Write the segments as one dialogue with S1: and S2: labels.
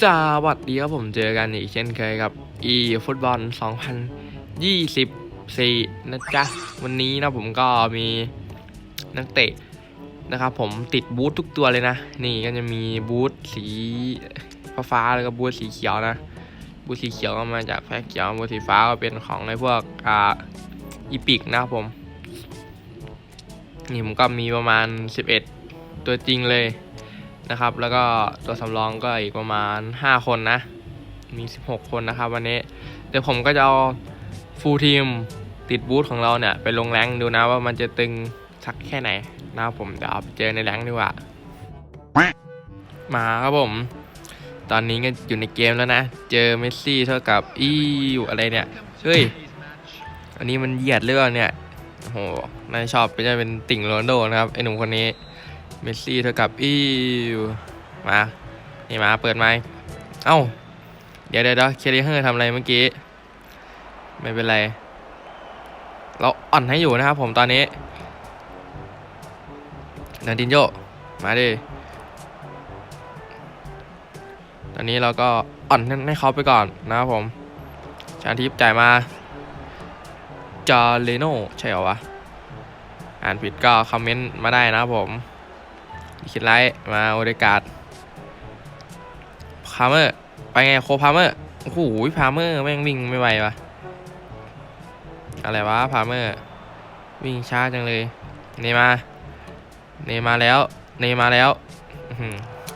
S1: สวัสดีครับผมเจอกันอีกเช่นเคยกับ e ฟุตบอล2024 นะจ๊ะ วันนี้นะผมก็มีนักเตะนะครับผมติดบูธทุกตัวเลยนะ นี่ก็จะมีบูธสีฟ้าแล้วก็บูธสีเขียวนะ บูธสีเขียวก็มาจากแพ็กเขียวบูธสีฟ้าก็เป็นของในพวกอ่าอีพิกนะครับผม นี่ผมก็มีประมาณ 11 ตัวจริงเลย นะครับ แล้วก็ตัวสำรองก็อีกประมาณ 5 คนนะ มี 16 คนนะครับ วันนี้ เดี๋ยวผมก็จะเอาฟูลทีมติดบูธของเราเนี่ย ไปลงแรงดูนะว่ามันจะตึงสักแค่ไหนนะครับผมเดี๋ยวเอาไปเจอในแรงดีกว่า มาครับผม ตอนนี้ก็อยู่ในเกมแล้วนะ เจอเมสซี่เท่ากับอีอยู่อะไรเนี่ย เฮ้ย อันนี้มันเหยียดเรื่องเนี่ยโอ้โหนายชอบเป็นจะเป็นติ่งโรนโดนะครับไอหนุ่มคนนี้ เมสซี่เท่ากับอีวมานี่มาเปิดไม้เอ้า เดี๋ยวเดี๋ยวเดี๋ยวเคลีเฮอร์ทำอะไรเมื่อกี้ ไม่เป็นไร เราอ่อนให้อยู่นะครับผมตอนนี้นันดินโยมาดิตอนนี้เราก็อ่อนให้เขาไปก่อนนะครับผม ชาทิพย์จ่ายมาจอเลโนใช่เหรอวะ อ่านผิดก็คอมเมนต์มาได้นะครับผม คิดไลท์มาโอเดการ์ดพาเมอร์ ไปไงโคพาเมอร์ โอ้โหพาเมอร์แม่งวิ่งไม่ไหววะอะไรวะพาเมอร์ วิ่งช้าจังเลย เนมา เนมาแล้ว เนมาแล้ว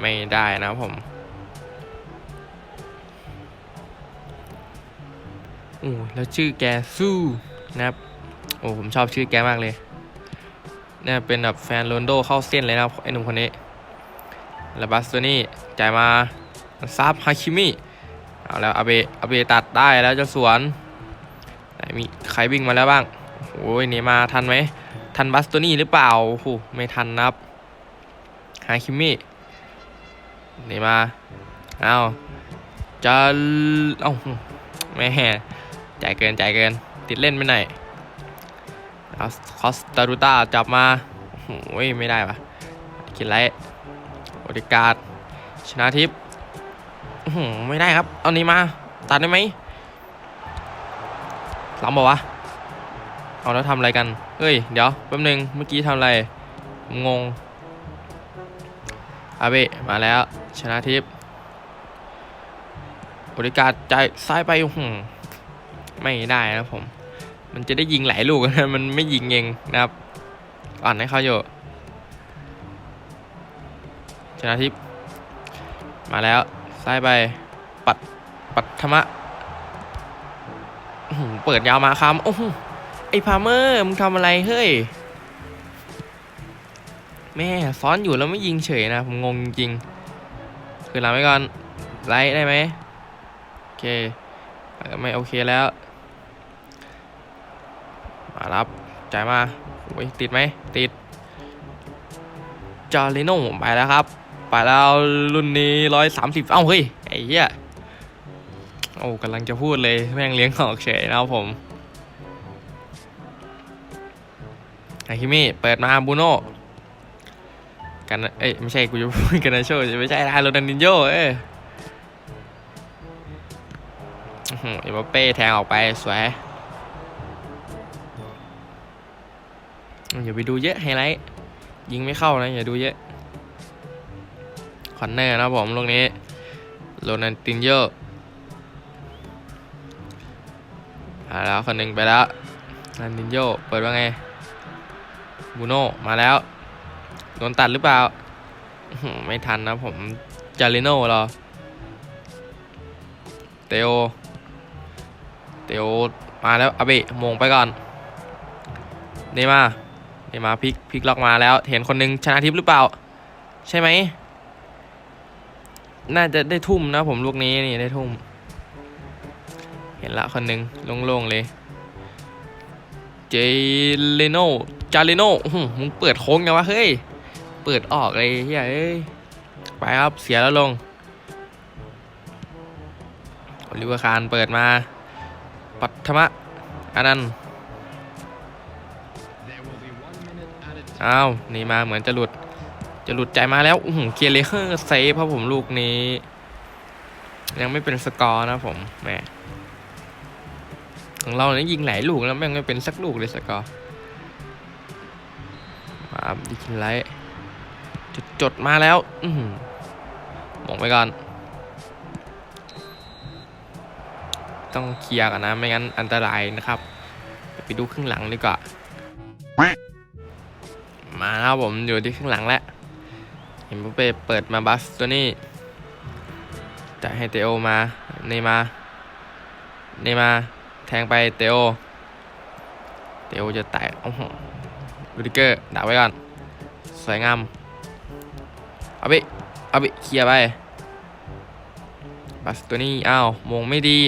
S1: ไม่ได้นะผมโอ้แล้วชื่อแกสู้นะครับ โอ้ผมชอบชื่อแกมากเลย เนี่ยเป็นแบบแฟนโรนโดเข้าเส้นเลยนะครับไอ้หนุ่มคนนี้ลาบัสตัวนี้จ่ายมาซาบฮาคิมิเอาแล้วอาเบอาเบตัดได้แล้วจะสวนมีใครวิ่งมาแล้วบ้างโอ้ยนี่มาทันไหมทันบัสตัวนี้หรือเปล่าโอ้โหไม่ทันนะครับฮาคิมินี่มาเอาจะเอ้าแม่จ่ายเกินจ่ายเกิน ติดเล่นไปไหนอย คอสตารูต้าจับมาโอ้ยไม่ได้ปะกินไรโอดิการ์ดชนะทิพย์ไม่ได้ครับ เอานี้มา ตัดได้ไหมล้ำบอกวะ เอาแล้วทำอะไรกันเฮ้ย เดี๋ยวแป๊บนึง เมื่อกี้ทำอะไร งง อาเบะมาแล้ว ชนะทิพย์โอดิการ์ดจ่ายซ้ายไปไม่ได้นะผม มันจะได้ยิงหลายลูกนะมันไม่ยิงเองนะครับ อ่านให้เขาอยู่ชนะทิพย์มาแล้วซ้ายไปปัดปัดธรรมะเปิดยาวมาครับโอ้โหไอพาเมอร์มึงทำอะไรเฮ้ยแม่ซ้อนอยู่แล้วไม่ยิงเฉยนะผมงงจริงคือหลังไว้ก่อนไลท์ได้ไหมโอเคไม่โอเคแล้ว มารับ จ่ายมาโอ้ยติดไหม ติดจอริโน่ไปแล้วครับ ไปแล้วรุ่นนี้ร้อยสามสิบเอ้า เฮ้ย ไอ้เหี้ย โอ้กำลังจะพูดเลย แม่งเลี้ยงออกเฉยนะครับผมไอคิมี่เปิดมาบูโน่กัน เอ้ย ไม่ใช่กูจะพูดกันนะโชว์ไม่ใช่นะโรนันดินโยเอ้ยอื้อหือเอ็มเป้แทงออกไป สวย อย่าไปดูเยอะไฮไลท์ยิงไม่เข้านะอย่าดูเยอะคอนเนอร์นะผมลูกนี้โรนันตินโยมาแล้วคนหนึ่งไปแล้วนันตินโยเปิดว่าไงบูโน่มาแล้วโดนตัดหรือเปล่าไม่ทันนะผมจาริโน่เหรอเตโอเตโอมาแล้วอาเบะมงไปก่อนเนมา นี่มาพลิกพลิกล็อกมาแล้ว เห็นคนหนึงชนะทิพย์หรือเปล่า ใช่ไหม น่าจะได้ทุ่มนะผมลูกนี้นี่ได้ทุ่ม เห็นละคนหนึ่งโล่งๆเลย เจเลโนจาเลโนมึงเปิดโค้งไงวะเฮ้ย เปิดออกเลยเฮ้ยไปครับเสียแล้วลงลิเวอร์คารเปิดมา ปัทมะอันนั้น อ้าวนี่มาเหมือนจะหลุด จะหลุดใจมาแล้วอื้อหือเกียร์เลเฮอร์เซฟครับผมลูกนี้ ยังไม่เป็นสกอร์นะผมแหมของเราเนี่ยยิงหลายลูกแล้วแม่งไม่เป็นสักลูกเลยสกอร์มาดิคินไลท์จดจดมาแล้ว อือหือมองไปก่อน ต้องเคลียร์กันนะ ไม่งั้นอันตรายนะครับ ไปดูครึ่งหลังดีกว่า มาแล้วผมอยู่ที่ครึ่งหลังแล้วเห็นปุ๊บเป้เปิดมาบัสตัวนี้จะให้เตโอมาเนมาเนมาแทงไปเตโอเตโอจะแตะโอ้โหรูดิเกอร์ดักไว้ก่อน สวยงามเอาไปเอาไปเคลียร์ไปบัสตัวนี้อ้าวมงไม่ดี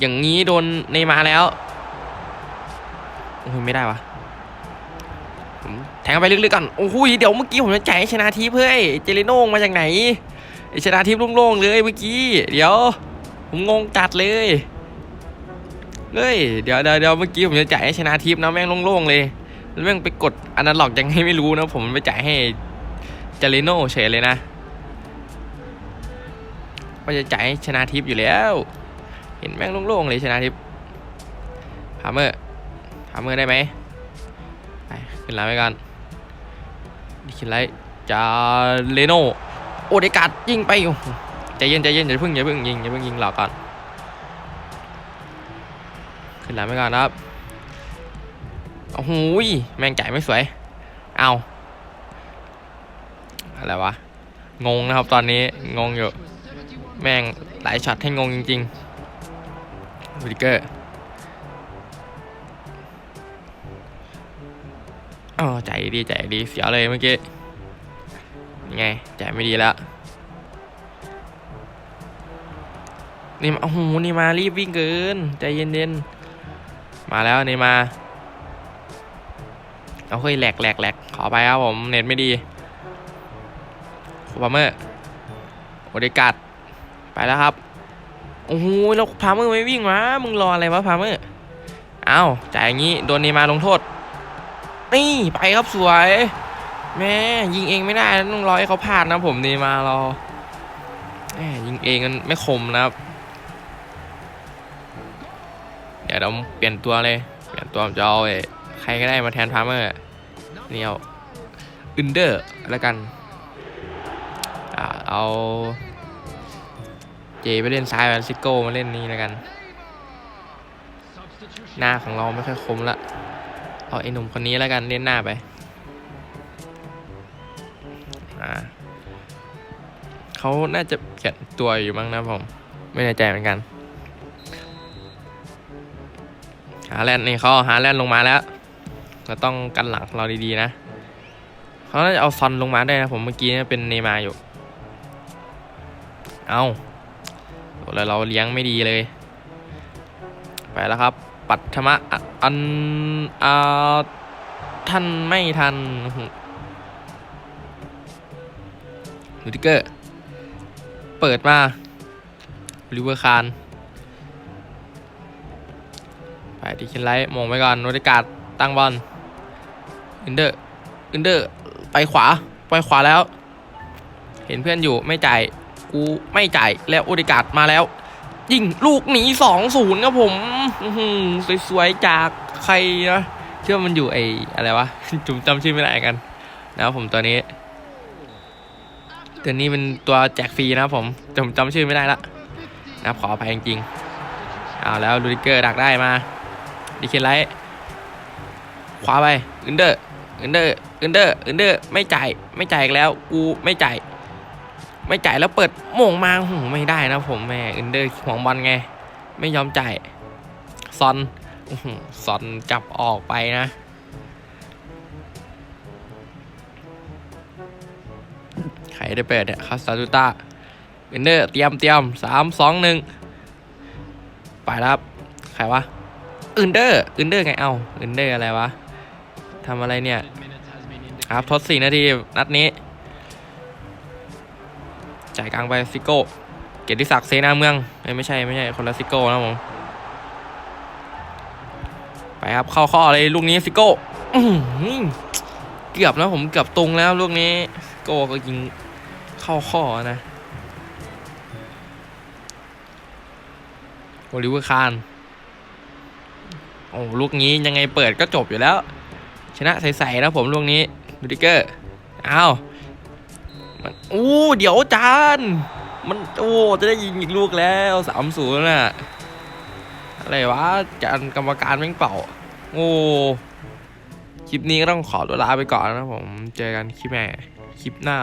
S1: อย่างนี้โดนเนมาแล้วโอ้ยไม่ได้วะ งเข้าไปลึกๆก่อนโอ้โหเดี๋ยวเมื่อกี้ผมจะจ่ายให้ชนะทีเพื่อเจเลโน่มาจากไหนไอชนะทีโล่งๆเลยเมื่อกี้ เดี๋ยว ผมงงจัดเลยเฮ้ยเดี๋ยวเดี๋ยวเดี๋ยวเมื่อกี้ผมจะจ่ายให้ชนะทิพย์นะแม่งโล่งๆเลยแล้วแม่งไปกดอนาล็อกยังไงไม่รู้นะผมไปจ่ายให้เจเลโน่เฉยเลยนะว่าจะจ่ายให้ชนะทิพย์อยู่แล้ว เห็นแม่งโล่งๆเลยชนะทิพย์พาเมอร์พาเมอร์ได้ไหมไปขึ้นไลน์ไปกัน ดิคินไลจาเลโนโอเดกาดยิงไปอ้โหใจเย็นใจเย็นอย่าเพิ่งอย่าเพิ่งยิงอย่าเพิ่งยิงหลอกก่อนขึ้นไลน์ไปก่อนนะครับโอ้โหแม่งจ่ไม่สวย เอาอะไรวะ งงนะครับตอนนี้งงอยู่ แม่งหลายช็อตให้งงจริงๆวิกเกอร์ อ๋อใจดีใจดีเสียเลยเมื่อกี้ยังไงใจไม่ดีแล้วนี่มาโอ้โหนี่มารีบวิ่งเกิน ใจเย็นๆ มาแล้วนี่มา เอาเฮ้ยแหลกแหลกแหลกขอไปครับผมเน็ตไม่ดีคูปาเมอร์โอเดกัดไปแล้วครับ โอ้โหแล้วพาเมอร์ไม่วิ่งวะมึงรออะไรวะพาเมอร์ เอาจ่ายอย่างนี้ โดนเนมาลงโทษ นี่ไปครับสวย แม่ยิงเองไม่ได้ต้องรอให้เขาพลาดนะผมเนมารอแม่ยิงเองมันไม่คมนะครับ เดี๋ยวเราเปลี่ยนตัวเลย เปลี่ยนตัวผมจะเอาใครก็ได้มาแทนพาเมอร์นี่เอาอึนเดอร์แล้วกันอเอาเจไปเล่นซ้ายแวนซิโก้มาเล่นนี่แล้วกัน หน้าของเราไม่ค่อยคมละ เอาไอ้หนุ่มคนนี้แล้วกันเล่นหน้าไปอ่าเขาน่าจะเปลี่ยนตัวอยู่มั้งนะผม ไม่แน่ใจเหมือนกัน หาแลนด์นี่เขาเอาหาแลนด์ลงมาแล้วเราต้องกันหลังเราดีๆนะเขาน่าจะเอาซอนลงมาได้นะผมเมื่อกี้เป็นเนมาอยู่ เอาแล้วเราเลี้ยงไม่ดีเลย ไปแล้วครับ ปัทมะอะ อันอ่าท่านไม่ทันลูติเกอร์ เปิดมาลิเวอร์คานไปดิคินไลท์มองไว้ก่อนโนติกาดตั้งบอลอินเดอร์อินเดอร์ไปขวา ไปขวาแล้ว เห็นเพื่อนอยู่ไม่จ่าย กูไม่จ่ายแล้วโอดิกาดมาแล้ว ยิงลูกหนีสองศูนย์ครับผมสวยๆจากใครนะเชื่อมันอยู่ไออะไรวะจุ่มจำชื่อไม่ได้กัน นะครับผมตัวนี้ตัวนี้เป็นตัวแจกฟรีนะครับผมจำจำชื่อไม่ได้ละนะครับขออภัยจริงๆเอาแล้วลูดิเกอร์ดักได้มาดิเคนไลท์ขว้าไปอึนเดอร์อึนเดอร์อึนเดอร์อึนเดอร์ไม่จ่ายไม่จ่ายอีกแล้ว กูไม่จ่าย ไม่จ่ายแล้วเปิดโมงมาหูไม่ได้นะผมแม่อินเดอร์ห่วงบอลไง ไม่ยอมจ่ายซอนซอนจับออกไปนะใครได้เปิดเนี่ยคาสตาตูต้าอินเดอร์เตรียมเตรียมสามสองหนึ่งไปแล้วใครวะอินเดอร์อินเดอร์ไงเอ้าอินเดอร์อะไรวะทำอะไรเนี่ยครับทดสี่นาทีนัดนี้ จ่ายกลางไปซิโก้ เกียรติศักดิ์เซนาเมืองไม่ใช่ไม่ใช่คนละซิโก้นะผมไปครับเข้าข้อเลยลูกนี้ซิโก้เกือบนะผมเกือบตรงแล้วลูกนี้โก้ก็ยิงเข้าข้อนะโอลิเวอร์คานโอ้ลูกนี้ยังไงเปิดก็จบอยู่แล้ว ชนะใสๆนะผมลูกนี้ดูดิเกอร์อ้าว มันอู้เดี๋ยวจาน มันโอ้จะได้ยิงอีกลูกแล้วสามศูนย์น่ะอะไรวะจานกรรมการแม่งเป่า โอ้คลิปนี้ก็ต้องขอตัวลาไปก่อนนะผม เจอกันคลิปแม่คลิปหน้า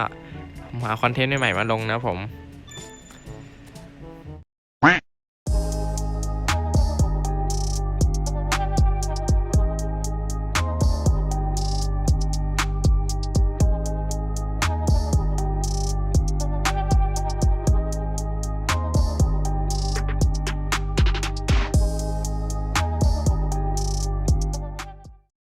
S1: ผมหาคอนเทนต์ใหม่ๆมาลงนะผม